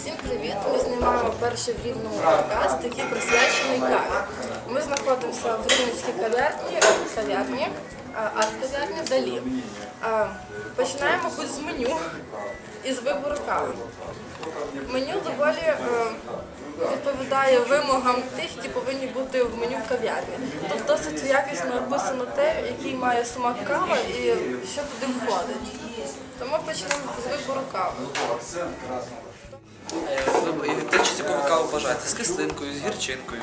Всім привіт! Ми знімаємо перший в Рівному подкаст, який присвячений каві. Ми знаходимося в Рівненській кав'ярні, кав'ярні, арт-кав'ярні далі. Починаємо мабуть, з меню і з вибору кави. Меню доволі е, відповідає вимогам тих, які повинні бути в меню в кав'ярні. Тут досить якісно написано те, який має смак кава і що туди входить. Тому почнемо з вибору кави. Е, Те, чи яку ви каву бажаєте? З кислинкою, з гірчинкою,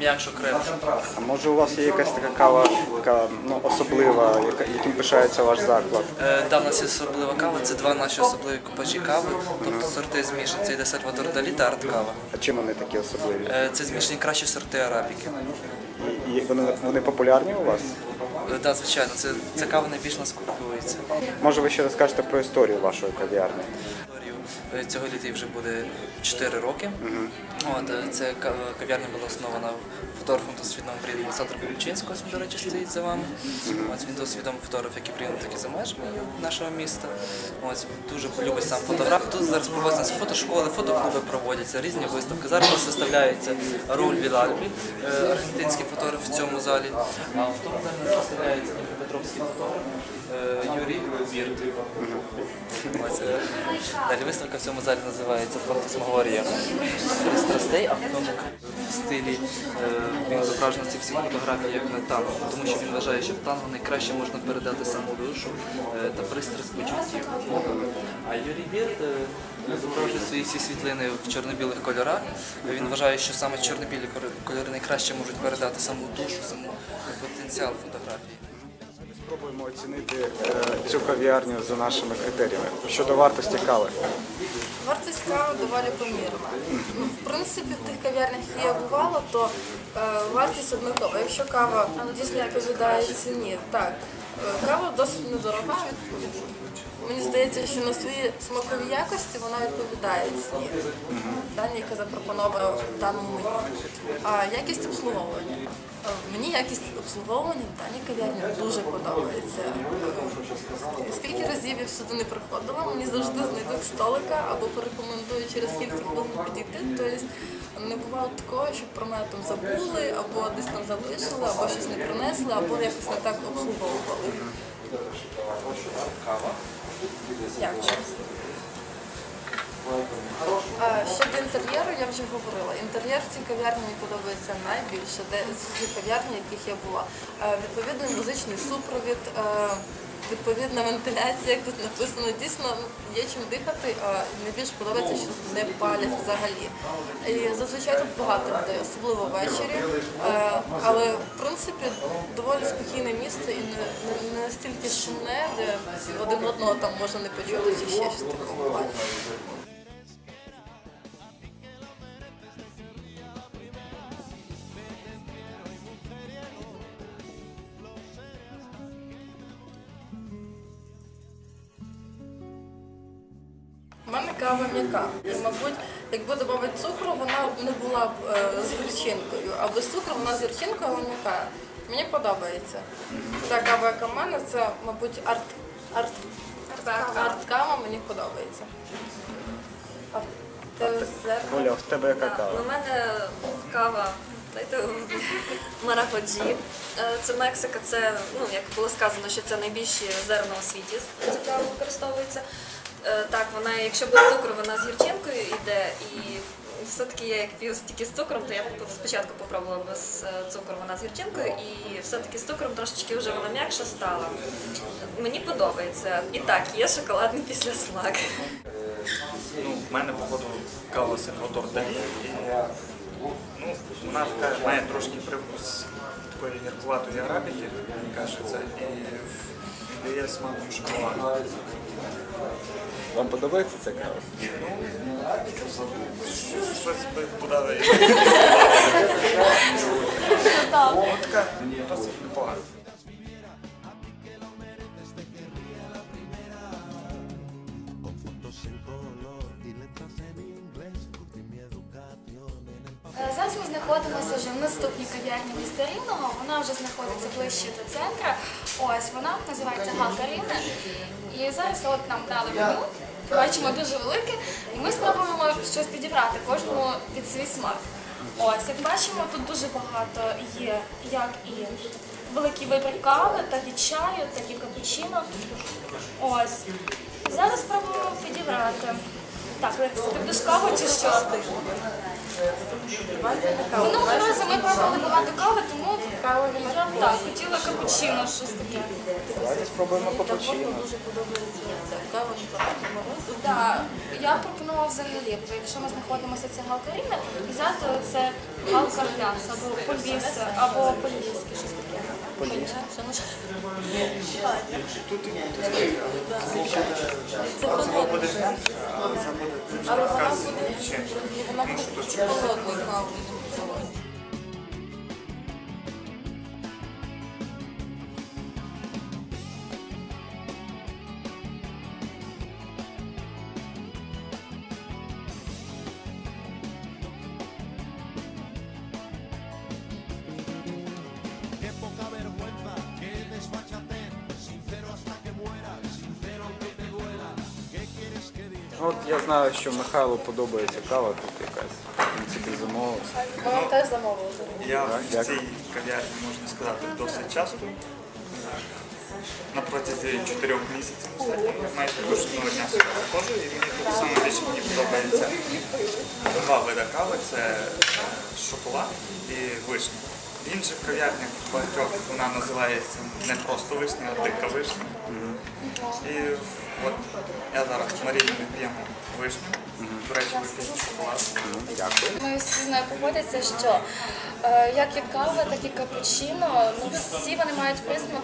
м'якшо кремше. А може у вас є якась така кава, така ну, особлива, яка, яким пишається ваш заклад? Е, Да, в нас є особлива кава, це два наші особливі купажі кави, тобто сорти змішані. Це йде Сальвадор Далі та арт кава. А чим вони такі особливі? Е, Це змішані кращі сорти арабіки. І, і вони, вони популярні у вас? Так, да, звичайно, це, ця кава найбільш нас купується. Може ви ще розкажете про історію вашої кав'ярні? Е, Цього літа вже буде 4 роки. От, е, це кав'ярня була основана фотографом та свідомим Брідом Олександром він, до речі, стоїть за вами. Ось він досить відомий фотограф, як і в так і за межами нашого міста. Ось дуже любить сам фотограф. Тут зараз проводяться фотошколи, фотоклуби проводяться, різні виставки. Зараз у нас виставляється Рауль Вілальбі, е, аргентинський фотограф в цьому залі. А в тому залі виставляється Дніпропетровський фотограф Юрій Бірт. Далі виставка в цьому залі називається Фантасмагорія страстей, а в тому стилі е, він зображений ці всі фотографії як на танго, тому що він вважає, що в танго найкраще можна передати саму душу е, та пристрасть почуттів. А Юрій Бірт е, зображує свої всі світлини в чорно-білих кольорах. Він вважає, що саме чорно-білі кольори найкраще можуть передати саму душу, саму потенціал фотографії. Спробуємо оцінити е, цю кав'ярню за нашими критеріями. Щодо вартості кави. Вартість кави доволі помірна. Ну, в принципі, в тих кав'ярнях, які я бувала, то е, вартість однакова. Якщо кава дійсно відповідає ціні, так. Е, кава досить недорога. Мені здається, що на свої смакові якості вона відповідає ціні, дані, яка запропонована в даному меню. А якість обслуговування. Е, Мені якість обслуговування в даній кав'ярні дуже подобається. Скільки разів я сюди не приходила, мені завжди знайдуть столика або порекомендують через скільки хвилин підійти. Тобто не бувало такого, щоб про мене там забули, або десь там залишили, або щось не принесли, або якось не так обслуговували. Як щодо інтер'єру я вже говорила. Інтер'єр в цій кав'ярні мені подобається найбільше, де з кав'ярні, яких я була. Відповідно, Відповідний музичний супровід, е, відповідна вентиляція, як тут написано, дійсно є чим дихати. А найбільше подобається, що не палять взагалі. І зазвичай тут багато людей, особливо ввечері. Е, Але в принципі доволі спокійне місце і не, настільки шумне, де один одного там можна не почути чи ще щось в кава м'яка. І, мабуть, якби додати цукру, вона б не була б е, з гірчинкою. А без цукру вона з гірчинкою, але м'яка. Мені подобається. Та кава, яка в мене, це, мабуть, арт, арт, арт кава мені подобається. А в тебе зерна? Оля, в тебе яка кава? У мене кава мараходжі. Е, Це Мексика, це, ну, як було сказано, що це найбільші зерна у світі. Ця кава використовується. Е, Так, вона, якщо без цукру, вона з гірчинкою йде. І все-таки я як п'ю тільки з цукром, то я спочатку попробувала без е, цукру, вона з гірчинкою, і все-таки з цукром трошечки вже вона м'якша стала. Мені подобається. І так, є шоколадний післясмак. Ну, в мене походу кава Сальвадор. Ну, вона така має трошки привкус такої гіркуватої арабіки, мені кажеться, і дає смаком шоколаду. Вам подобається ця кава? Щось би туди. Досить непогана. Зараз ми знаходимося вже в наступній кав'ярні міста Рівного. Вона вже знаходиться ближче до центру. Ось вона називається Галка Рівне. І зараз от нам дали меню. Бачимо дуже велике, і ми спробуємо щось підібрати кожному під свій смак. Ось, як бачимо, тут дуже багато є як і великий вибір кави, так і чаю, так і капучино. Ось. Зараз спробуємо підібрати. Так, Лекса, ти будеш каву чи що? Минулого разу ми пробували багато кави, тому кава так, хотіла капучино, щось таке. Давайте спробуємо капучино. Дуже подобається кава, не морозу. Так, я пропонувала взагалі, бо якщо ми знаходимося це галка рівне, взяти це галка ляс, або польвіс, або поліське, щось таке. Цього буде глянь, але це буде От я знаю, що Михайлу подобається кава тут якась. Він собі замовив. Вона теж замовила. Я Так, в дякую. цій кав'ярні, можна сказати, досить часто. На протязі чотирьох місяців останніх майже кожного дня сюди заходжу, і мені тут саме більше мені подобається два види кави це шоколад і вишня. В інших кав'ярнях багатьох вона називається не просто вишня, а дика вишня. І от я зараз з Марією п'ємо вишню. До речі, ви шоколад. Дякую. Ми всі з нею погодяться, що е, як і кава, так і капучино, ну всі вони мають присмак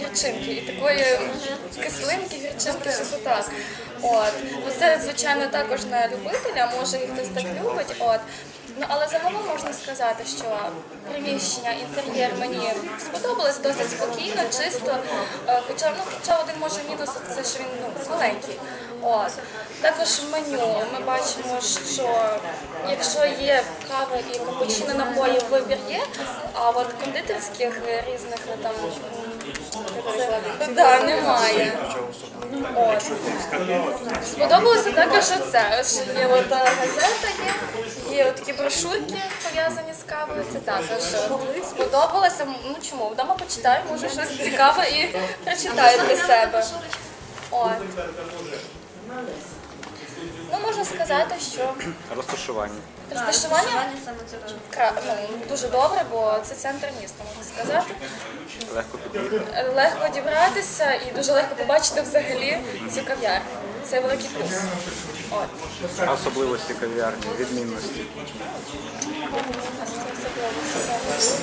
гірчинки і такої кислинки, гірчинки, щось отак. От. Ну, це, звичайно, також не любителя, може і хтось так любить. От. Ну, але загалом можна сказати, що приміщення, інтер'єр мені сподобалось досить спокійно, чисто. Е, Хоча, ну, хоча один може мінус це, що він ну, маленький. От. Також меню ми бачимо, що якщо є кава і капучино напої, вибір є, а от кондитерських різних е, там да, немає. Сподобалося також оце. Є от е, газета є, є от такі брошурки пов'язані з кавою. Це також от, сподобалося. Ну чому? Вдома почитаю, може щось цікаве і прочитаю для себе. От. Ну, можна сказати, що Розташування. розташування саме це кра- ну, дуже добре, бо це центр міста, можна сказати. Легко підійти. Легко дібратися і дуже легко побачити взагалі цю кав'ярню. Це великий плюс. От. А особливості кав'ярні, відмінності.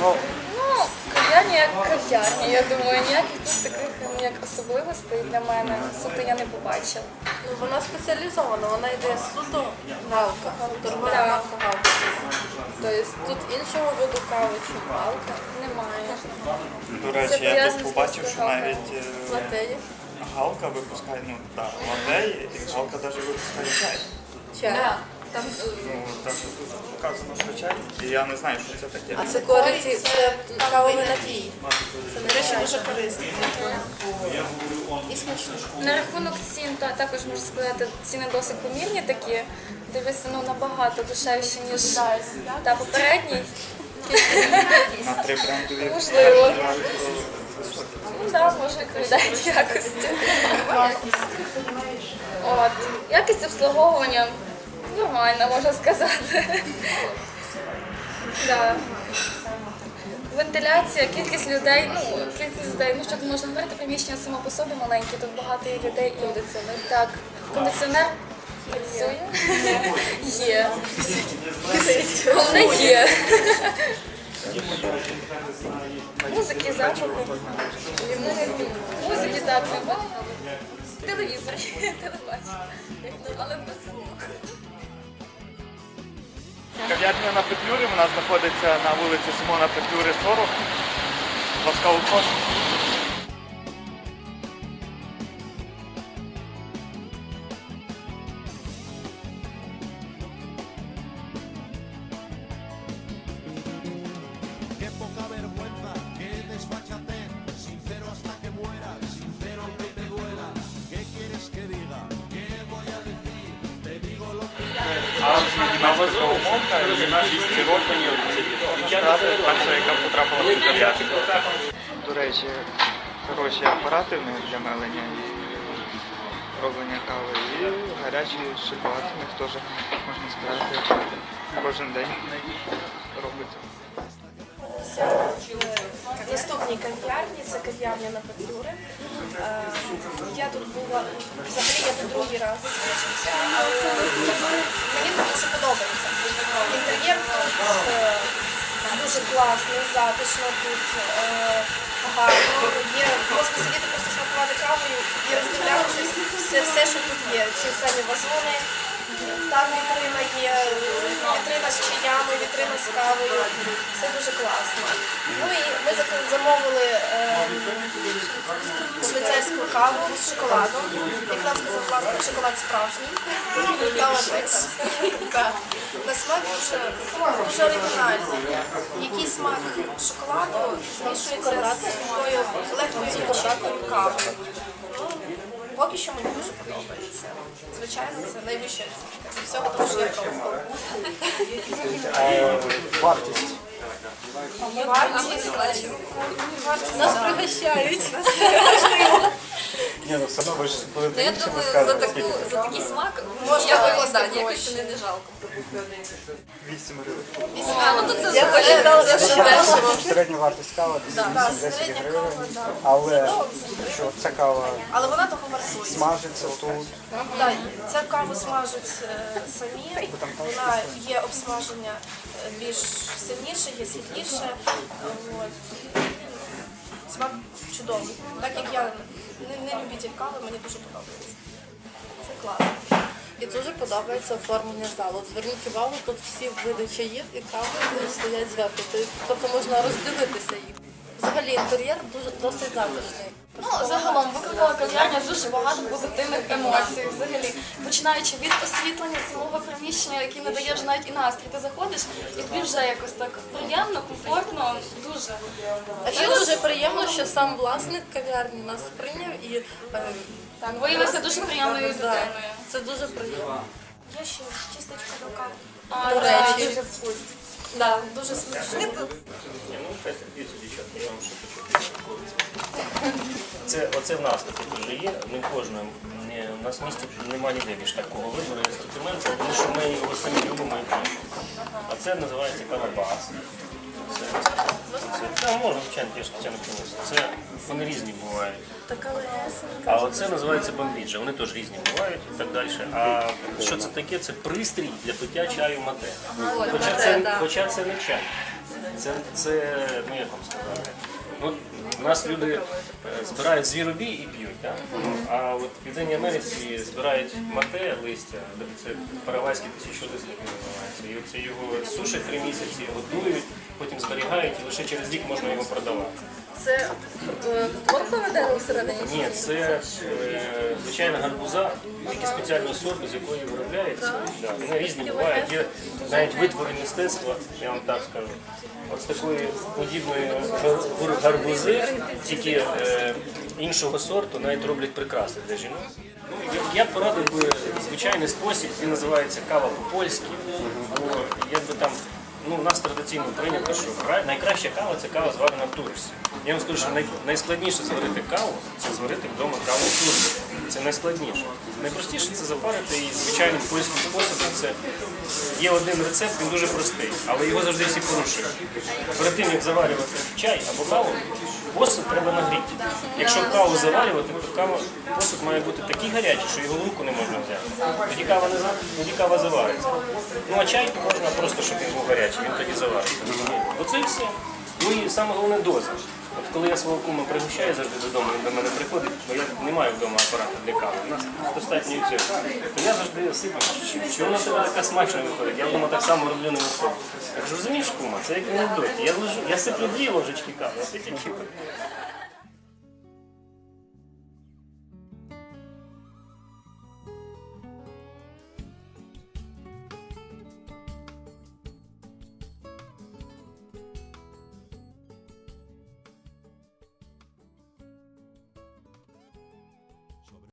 Ну, Ну, кав'ярня як кав'ярня, я думаю, ніяких тут таких ну, як особливостей для мене суто я не побачила. Ну, вона спеціалізована, вона йде суто галка, торгова марка галка. Тобто тут іншого виду кави, чи галка, Немає. До речі, я пов'язано тут з побачив, що навіть е, латеї, Галка випускає, ну так, латеї, і Галка навіть випускає чай. чай. Там Ну, так тут показано, що. І я не знаю, що це таке. А це кориці, це кавовий напій. Це не речі дуже корисно. І смачно. на рахунок цін та також можу сказати, ціни досить помірні такі. Дивися, ну набагато дешевші, ніж та попередній. На три брендові Можливо. навіть е, високі. Ну да, може відповідають якості. От. Якість обслуговування нормальна, можна сказати. Да. Вентиляція, кількість людей, ну, кількість людей, ну що тут можна говорити, приміщення само по собі маленьке, тут багато людей і так. Кондиціонер працює? Є. Головне є. Музики, запахи. Музики так немає. Телевізор, телебачення. Але без звуку. Кав'ярня на Петлюрі, вона знаходиться на вулиці Симона Петлюри 40. Ласкаво прошу. Німецька умовка, і на 200 років перша, яка потрапила в кав'ярню. До речі, хороші апарати в них для мелення і роблення кави. І гарячий шоколад в них теж, можна сказати, кожен день робиться. Наступній кав'ярні це кав'ярня на Петлюри. Е, Я тут була взагалі я тут другий раз залишився, але мені тут дуже подобається. Інтер'єр тут е, дуже класний, затишно тут е, гарно. Є можна сидіти просто смакувати кавою і роздивлятися все, все, що тут є. Ці самі вазони. Там вітрина є, вітрина з чаями, вітрина з кавою. Все дуже класно. Ну і ми замовили е, швейцарську каву з шоколадом. Як нам сказав власник, шоколад справжній. На смак дуже, дуже оригінальний. Який смак шоколаду змішується з такою легкою гірчинкою кави. Ну, Поки що мені дуже подобається. Звичайно, це найвища оцінка. Зі всього того, що я пробувала. Вартість. Вартість, вартість Нас пригощають. Ні, ну все одно ви ж будете Я іншим думаю, за, розказувати, таку, скільки. за такий смак Можна я викласти да, гроші. ніякої ціни не жалко. 8 гривень. А, ну то це Я взагалі почитала, це що ж дешево. дешево. Середня вартість кави десь 8-10 середня гривень. кава, да. Але що ця кава Але вона того вартує. смажиться тут. Да, ця каву смажуть е, самі. Вона є обсмаження е, більш сильніше, є світліше. От. Смак чудовий. Так як я не, не любитель кави, мені дуже подобається. Це класно. І дуже подобається оформлення залу. Зверніть увагу, тут всі види чаїв і кави стоять зверху. Тобто можна роздивитися їх. Взагалі інтер'єр дуже досить затишний. Ну, загалом викликала кав'ярня дуже багато позитивних емоцій. Взагалі, починаючи від освітлення самого приміщення, яке надає вже навіть і настрій. Ти заходиш, і тобі вже якось так приємно, комфортно, дуже. А ще дуже приємно, що сам власник кав'ярні нас прийняв і е, Так, виявилася дуже приємною да, людиною. це дуже приємно. Є ще чисточка до кави. А, До да, речі. дуже вкусно. Да, дуже смачно. Це оце в нас таке дуже є. Кожному не, у нас в місті немає ніде більш такого вибору асортименту, тому що ми його самі любимо і п'ємо. А це називається кавабас. Це, це, це можна, звичайно, теж Тетяна приносить. Це вони різні бувають. А оце називається бомбіджа. Вони теж різні бувають і так далі. А що це таке? Це пристрій для пиття чаю мате. Хоча це, хоча це не чай. Це, це ну як вам сказати. Ну, у нас люди е, збирають звіробій і п'ють, да? а от в Південній Америці збирають мате листя, це паравайські тисячу листя називається. І оце його сушать три місяці, готують, потім зберігають і лише через рік можна його продавати. Це е, творкове дерево всередині? Ні, це е, звичайна гарбуза, тільки спеціального сорту, з якої виробляється. Да, вони різні бувають. Є навіть витвори мистецтва, я вам так скажу. От з такої подібної гар- гарбузи, тільки е, іншого сорту, навіть роблять прикраси для жінок. Ну, я, я б порадив би звичайний спосіб, він називається кава по-польськи. Бо якби там Ну, у нас традиційно прийнято, що кра- найкраща кава це кава зварена в турці. Я вам скажу, що най- найскладніше зварити каву це зварити вдома каву в турці. Це найскладніше. Найпростіше це запарити і звичайним польським способом. Це є один рецепт, він дуже простий, але його завжди всі порушують. Перед тим як заварювати чай або каву, посуд треба нагріти. Якщо каву заварювати, то кава посуд має бути такий гарячий, що його руку не можна взяти. Тоді кава не тоді кава завариться. Ну а чай можна просто, щоб він був гарячий, він тоді завариться. Оце і все. Ну і саме головне доза. От коли я свого кума пригощаю завжди додому, він до мене приходить, бо я не маю вдома апарату для кави. У нас достатньо і цього. То я завжди сипаю, що, що вона тебе така смачна виходить. Я вдома так само роблю не виходить. Я кажу, розумієш, кума, це як анекдот. Я лежу, я сиплю дві ложечки кави, а ти тільки.